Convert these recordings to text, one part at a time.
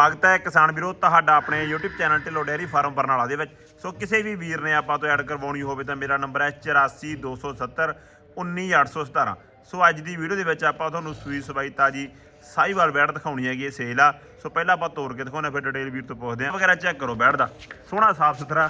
ਸਵਾਗਤ ਹੈ ਕਿਸਾਨ ਵੀਰੋ, ਤੁਹਾਡਾ ਆਪਣੇ YouTube channel Dhillon dairy farm Barnala ਦੇ ਵਿੱਚ। ਸੋ ਕਿਸੇ ਵੀ ਵੀਰ ਨੇ ਆਪਾਂ ਤੋਂ ਐਡ ਕਰਵਾਉਣੀ ਹੋਵੇ ਤਾਂ ਮੇਰਾ ਨੰਬਰ ਹੈ 8427 19817 ਸੋ ਅੱਜ ਦੀ ਵੀਡੀਓ ਦੇ ਵਿੱਚ ਆਪਾਂ ਤੁਹਾਨੂੰ ਸੂਈ ਸਬਾਈ ਤਾਜੀ ਸਾਈਵਾਲ ਬੈੜ ਦਿਖਾਉਣੀ ਹੈਗੀ ਇਹ ਸੇਲ ਆ। ਸੋ ਪਹਿਲਾਂ ਆਪਾਂ ਤੋੜ ਕੇ ਦਿਖਾਉਣਾ ਫਿਰ ਡਿਟੇਲ ਵੀਰ ਤੋਂ ਪੁੱਛਦੇ ਆ ਵਗੈਰਾ ਚੈੱਕ ਕਰੋ ਬੈੜ ਦਾ। ਸੋਹਣਾ ਸਾਫ਼ ਸੁਥਰਾ।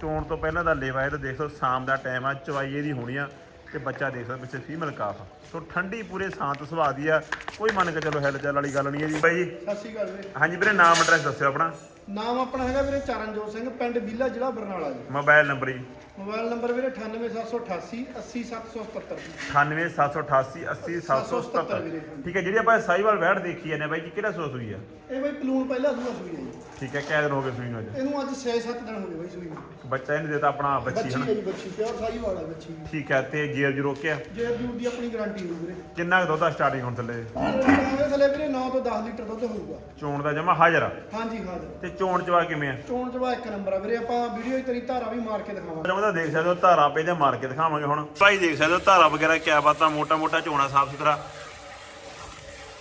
ਚੋਣ ਤੋਂ ਪਹਿਲਾਂ ਦਾ ਲੇਵਾ ਇਹ ਤਾਂ ਦੇਖ ਲਓ, ਸ਼ਾਮ ਦਾ ਟਾਈਮ ਆ ਚਵਾਈ ਇਹਦੀ ਹੋਣੀ ਆ। ਤੇ ਬੱਚਾ ਦੇਖ ਸਕਦੇ ਪਿੱਛੇ ਫੀਮੇਲ ਕਾਫ। ਸੋ ਠੰਡੀ ਪੂਰੇ ਸ਼ਾਂਤ ਸੁਭਾਅ ਦੀ ਆ। ਕੋਈ ਮੰਨ ਕੇ ਚਲੋ ਹਿਲ ਚੱਲ ਵਾਲੀ ਗੱਲ ਨਹੀਂ ਹੈ ਜੀ। ਬਾਈ ਜੀ। ਸਤਿ ਸ਼੍ਰੀ ਅਕਾਲ ਵੀਰੇ। ਹਾਂਜੀ ਵੀਰੇ ਨਾਮ ਐਡਰੈਸ ਦੱਸਿਓ ਆਪਣਾ। ਨਾਮ ਆਪਣਾ ਹੈਗਾ ਵੀਰੇ ਚਰਨਜੋਤ ਸਿੰਘ ਪਿੰਡ ਬੀਲਾ ਜ਼ਿਲ੍ਹਾ Barnala ji. Mobile number ji. Mobile number ਵੀਰੇ 98788 80777 98788 80777 ਵੀਰੇ। ਠੀਕ ਹੈ ਜਿਹੜੀ ਆਪਾਂ ਸਾਈਵਾਲ ਬੈਠ ਦੇਖੀ ਜਾਂਦੇ ਬਾਈ ਜੀ ਕਿਹੜਾ ਸੋਸ ਹੋਈ ਆ? ਇਹ ਬਈ ਪਲੂਣ ਪਹਿਲਾ ਸੂਆ ਸੂਈ ਹੈ ਜੀ। ਠੀਕ ਹੈ ਕਿਆ ਦਿਨ ਹੋ ਗਏ ਸੂਈ ਨੂੰ ਅੱਜ। ਇਹਨੂੰ ਅੱਜ 6-7 ਦਿਨ ਹੋ ਗਏ ਬਈ ਸੂਈ ਨੂੰ। ਬੱਚਾ ਇਹਨੇ ਦਿੱਤਾ ਆਪਣਾ ਬੱਚੀ ਬੱਚੀ ਹਨਾ? ਹੈ ਜੀ ਬੱਚੀ ਪਿਓਰ ਸਾਈ ਵਾਲਾ ਬੱਚੀ। ਠੀਕ ਹੈ ਤੇ ਜੀਰ ਜੀ ਰੋਕਿਆ। ਜੇ ਜੂਰ ਦੀ ਆਪਣੀ ਗਾਰੰਟੀ ਹੋਊ ਵੀਰੇ। ਕਿੰਨਾ ਕੁ ਦੁੱਧ ਆ ਸਟਾਰਟਿੰਗ ਹੁਣ ਥੱਲੇ? ਇਹਦੇ ਥੱਲੇ ਵੀਰੇ 9 ਤੋਂ 10 ਲੀਟਰ ਦੁੱਧ ਹੋਊਗਾ। ਚੋਣ ਦਾ ਜਮਾ ਹਾਜ਼ਰ ਆ। ਹਾਂਜੀ ਹਾਂ ਜੀ। ਤੇ ਚੋਣ ਚਵਾ ਕਿਵੇਂ ਆ? ਚੋਣ ਚਵਾ ਇੱਕ ਨੰਬਰ ਆ ਵੀਰੇ ਆਪਾਂ ਵੀਡੀਓ 'ਚ ਤੇਰੀ ਧਾਰਾ ਵੀ ਮਾਰ ਕੇ ਦਿਖਾਵਾਂਗੇ। ਉਹਦਾ ਦੇਖ ਸਕਦੇ ਹੋ ਧਾਰਾ ਪੇ ਤੇ ਮਾਰ ਕੇ ਦਿਖਾਵਾਂਗੇ ਹੁਣ। ਭਾਈ ਦੇਖ ਸਕਦੇ ਹੋ ਧਾਰਾ ਵਗੈਰਾ ਕਿਆ ਬਾਤਾਂ ਮੋਟਾ ਮੋਟਾ ਝੋਣਾ ਸਾਫ਼ ਸੁਥਰਾ।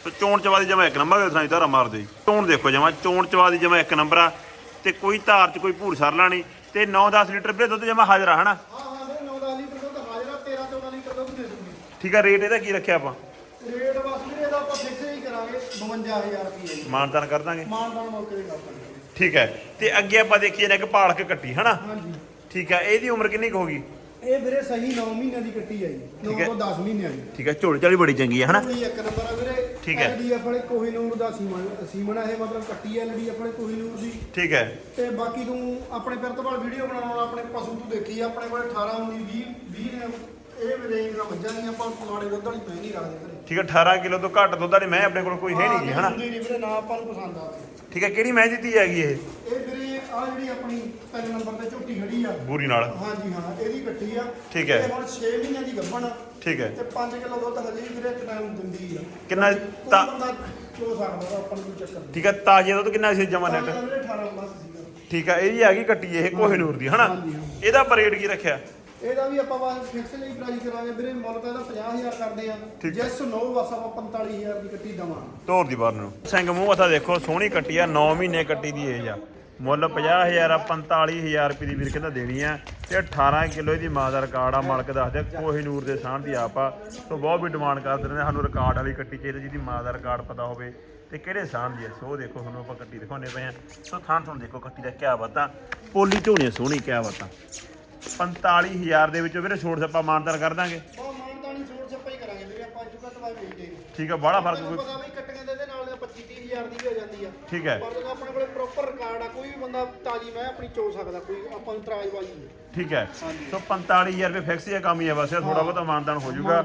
ਤੇ ਚੋਣ ਚਵਾ ਦੀ ਜਮਾ ਇੱਕ ਨੰਬਰ ਹੈ ਥਾਂ ਧਾਰਾ ਮਾਰਦੇ ਚੋਣ ਦੇਖੋ ਜਮਾ ਚੋਣ ਚਵਾ ਦੀ ਜਮਾ ਇੱਕ ਨੰਬਰ ਆ। ਤੇ ਕੋਈ ਧਾਰ ਚ ਕੋਈ ਭੂਰ ਸਰਲਾ ਨਹੀਂ ਤੇ 9-10 ਲੀਟਰ ਵੀਰੇ ਦੁੱਧ ਜਮਾ ਹਾਜ਼ਰ ਆ ਹਨਾ? ਹਾਂ ਹਾਂ ਵੀਰੇ 9-10 ਲੀਟਰ ਦੁੱਧ ਹਾਜ਼ਰਾ 13-14 ਲੀਟਰ ਦੁੱਧ ਦੇ ਦੂੰਗੀ। ਠੀਕ ਆ ਰੇਟ ਇਹਦਾ ਕੀ ਰੱਖਿਆ ਆਪਾਂ? ਰੇਟ ਬਸ ਵੀਰੇ ਇਹਦਾ ਆਪਾਂ ਫਿਕਸ ਹੀ ਕਰਾਂਗੇ 52000 ਰੁਪਏ ਜੀ। ਮਾਨਤਾਨ ਕਰ ਦਾਂਗੇ। ਮਾਨਦਾਨ ਮੌਕੇ ਦੇ ਕਰ ਦਾਂਗੇ। ਠੀਕ ਹੈ। ਤੇ ਅੱਗੇ ਆਪਾਂ ਦੇਖੀਏ ਨੇ ਕਿ ਪਾਲਕ ਕੱਟੀ ਹਨਾ? ਹਾਂਜੀ। ਠੀਕ ਹੈ ਇਹਦੀ ਉਮਰ ਕਿੰਨੀ ਕੁ ਹੋਗੀ ਇਹ ਵੀਰੇ ਸਹੀ 9 ਮਹੀਨਿਆਂ ਦੀ ਕੱਟੀ ਆ ਜੀ 9 ਠੀਕ ਹੈ। ਤੋਂ 10 ਮਹੀਨਿਆਂ ਦੀ। ਠੀਕ ਹੈ ਝੋਲੀ ਚਾਲੀ ਬੜੀ ਚੰਗੀ ਹੈ ਹਨਾ? ਇੱਕ ਨੰਬਰ ਆ ਵੀਰੇ। ਠੀਕ ਹੈ। ਐਲਡੀਐਫ ਵਾਲੇ ਕੋਹੀਨੂਰ ਦਾ ਸੀਮਨ ਸੀਮਨ ਆ ਇਹ ਮਤਲਬ ਕੱਟੀ ਐਲਡੀਐਫ ਵਾਲੇ ਕੋਹੀਨੂਰ ਦੀ ਠੀਕ ਹੈ। ਤੇ ਬਾਕੀ ਤੂੰ ਆਪਣੇ ਫਿਰ ਤੋਂ ਬਾਅਦ ਵੀਡੀਓ ਬਣਾਉਣ ਆਪਣੇ ਪਸ਼ੂ ਤੂੰ ਦੇਖੀ ਆ, ਆਪਣੇ ਕੋਲ 18 19 20 20 ਨੇ। ਇਹ ਰੇਂਜ ਦਾ ਮੱਝਾਂ ਨਹੀਂ ਆਪਾਂ ਮਾੜੇ ਦੁੱਧ ਵਾਲੀ ਮੈਂ ਨਹੀਂ ਰੱਖਦੇ ਘਰੇ ਠੀਕ ਹੈ 18 ਕਿਲੋ ਤੋਂ ਘੱਟ ਦੁੱਧ ਵਾਲੀ ਮੈਂ ਆਪਣੇ ਕੋਲ ਕੋਈ ਹੈ ਨਹੀਂ ਜੀ ਹਨਾ? ਨਹੀਂ ਵੀਰੇ ਨਾ ਆਪਾਂ ਨੂੰ ਪਸੰਦ ਆਵੇ ਠੀਕ ਹੈ ਕਿਹੜੀ ਮੈਂ ਦਿੱਤੀ ਹੈਗੀ ਇਹ? ਇਹ ਆ ਜਿਹੜੀ ਆਪਣੀ ਤਿੰਨ ਨੰਬਰ ਤੇ ਝੋਟੀ ਖੜੀ ਆ। ਬੂਰੀ ਨਾਲ। ਹਾਂਜੀ ਹਾਂ ਇਹਦੀ ਕੱਟੀ ਆ। ਠੀਕ ਹੈ। ਇਹ ਹੁਣ 6 ਮਹੀਨਿਆਂ ਦੀ ਗੱਭਣ ਆ। ਠੀਕ ਹੈ। ਤੇ 5 ਕਿਲੋ ਦੁੱਧ ਹਜੇ ਵੀ ਵੀਰੇ ਇੱਕ ਟਾਈਮ ਦਿੰਦੀ ਆ। ਕਿੰਨਾ ਕੋਈ ਤਾ- ਬੰਦਾ ਚੋ ਸਕਦਾ ਵਾ, ਆਪਾਂ ਨੂੰ ਕੋਈ ਚੱਕਰ ਨਹੀਂ। ਠੀਕ ਹੈ ਤਾਜ਼ੇ ਦੁੱਧ ਕਿੰਨਾ ਸੀ ਜਮਾ ਤਾਂ ਨੈਟ ਵੀਰੇ 18 ਪਲੱਸ ਸੀਗਾ। ਠੀਕ ਹੈ ਇਹਦੀ ਹੈਗੀ ਕੱਟੀ ਇਹ ਕੋਹਿਨੂਰ ਦੀ ਹਨਾ? ਹਾਂਜੀ, ਹਾਂ। ਇਹਦਾ ਰੇਟ ਕੀ ਰੱਖਿਆ? ਇਹਦਾ ਵੀ ਆਪਾਂ ਬਸ ਫਿਕਸ ਲਈ ਪ੍ਰਾਈਸ ਕਰਾਂਗੇ। ਵੀਰੇ ਮੁੱਲ ਤਾਂ ਇਹਦਾ 50000 ਕਰਦੇ ਆ। ਠੀਕ। ਜੈਸ ਨੋ ਬਸ ਆਪਾਂ 45000 ਦੀ ਕੱਟੀ ਦਵਾਂਗੇ। ਤੋਰ ਦੀ ਬਾਹਰ ਨੂੰ। ਸਿੰਘ ਮੂੰਹ ਮੱਥਾ ਦੇਖੋ ਸੋਹਣੀ ਕੱਟੀ ਆ 9 ਮਹੀਨੇ ਕੱਟੀ ਦੀ ਏਜ ਆ। ਮੁੱਲ 50000 ਆ 45000 ਰੁਪਏ ਦੀ ਵੀਰ ਕਹਿੰਦਾ ਦੇਣੀ ਆ। ਤੇ 18 ਕਿਲੋ ਇਹਦੀ ਮਾਂ ਦਾ ਰਿਕਾਰਡ ਆ ਮਾਲਕ ਦੱਸਦੇ ਕੋਹਿਨੂਰ ਦੇ ਸਾਹਣ ਦੀ ਆਪ ਆ। ਸੋ ਬਹੁਤ ਵੀ ਡਿਮਾਂਡ ਕਰਦੇ ਨੇ ਸਾਨੂੰ ਰਿਕਾਰਡ ਵਾਲੀ ਕੱਟੀ ਚਾਹੀਦੀ ਜਿਹਦੀ ਮਾਂ ਦਾ ਰਿਕਾਰਡ ਪਤਾ ਹੋਵੇ ਤੇ ਕਿਹੜੇ ਸਾਹਣ ਦੀ ਆ। ਸੋ ਦੇਖੋ ਤੁਹਾਨੂੰ ਆਪਾਂ ਕੱਟੀ ਦਿਖਾਉਂਦੇ ਪਏ ਆ। ਸੋ ਥਾਂ ਤੁਹਾਨੂੰ ਦੇਖੋ ਕੱਟੀ ਦਾ ਕਿਆ ਬਾਤਾਂ। ਪੋਲੀ ਝੋਣੀ ਸੋਹਣੀ ਕਿਆ ਬਾਤਾਂ। 45000 ਦੇ ਵਿੱਚੋਂ ਵੀਰੇ ਛੋੜ ਸੱਪਾ ਮਾਨਦਾਰ ਕਰ ਦਾਂਗੇ। ਉਹ ਮਾਨਤਾਨੀ ਛੋੜ ਛੱਪਾ ਹੀ ਕਰਾਂਗੇ ਵੀਰੇ ਆਪਾਂ ਅੱਜ ਕੱਟ ਵਾਈ ਵੇਚਦੇ ਨਹੀਂ ਠੀਕ ਆ ਬੜਾ ਫ਼ਰਕ ਕੋਈ ਠੀਕ ਹੈ। ਠੀਕ ਹੈ। ਸੋ 45000 ਰੁਪਏ ਫਿਕਸ ਹੀ ਕੰਮ ਹੀ ਹੈ ਬਸ ਥੋੜਾ ਬਹੁਤ ਮਾਨਦਾਨ ਹੋ ਜਾਊਗਾ।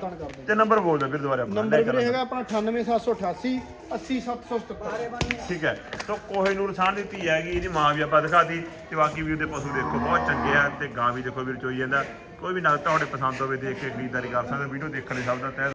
ਤੇ ਨੰਬਰ ਬੋਲ ਦਿਓ ਫਿਰ ਦੁਬਾਰਾ ਆਪਣਾ ਨੰਬਰ ਹੈਗਾ ਆਪਣਾ 98788 80777 ਠੀਕ ਹੈ। ਸੋ ਕੋਹੇ ਨੂਰ ਸਾਹ ਦੀ ਧੀ ਹੈਗੀ ਇਹਦੀ ਮਾਂ ਵੀ ਆਪਾਂ ਦਿਖਾਤੀ ਤੇ ਬਾਕੀ ਵੀ ਉਹਦੇ ਪਸ਼ੂ ਦੇਖੋ ਬਹੁਤ ਚੰਗੇ ਆ ਤੇ ਗਾਂ ਵੀ ਦੇਖੋ ਵੀਰ ਚੋਈ ਜਾਂਦਾ। ਕੋਈ ਵੀ ਨਗ ਤੁਹਾਡੇ ਪਸੰਦ ਹੋਵੇ ਦੇਖ ਕੇ ਖਰੀਦਦਾਰੀ ਕਰ ਸਕਦੇ ਵੀਡੀਓ ਦੇਖਣ ਲਈ ਸਭ ਦਾ ਤਹਿ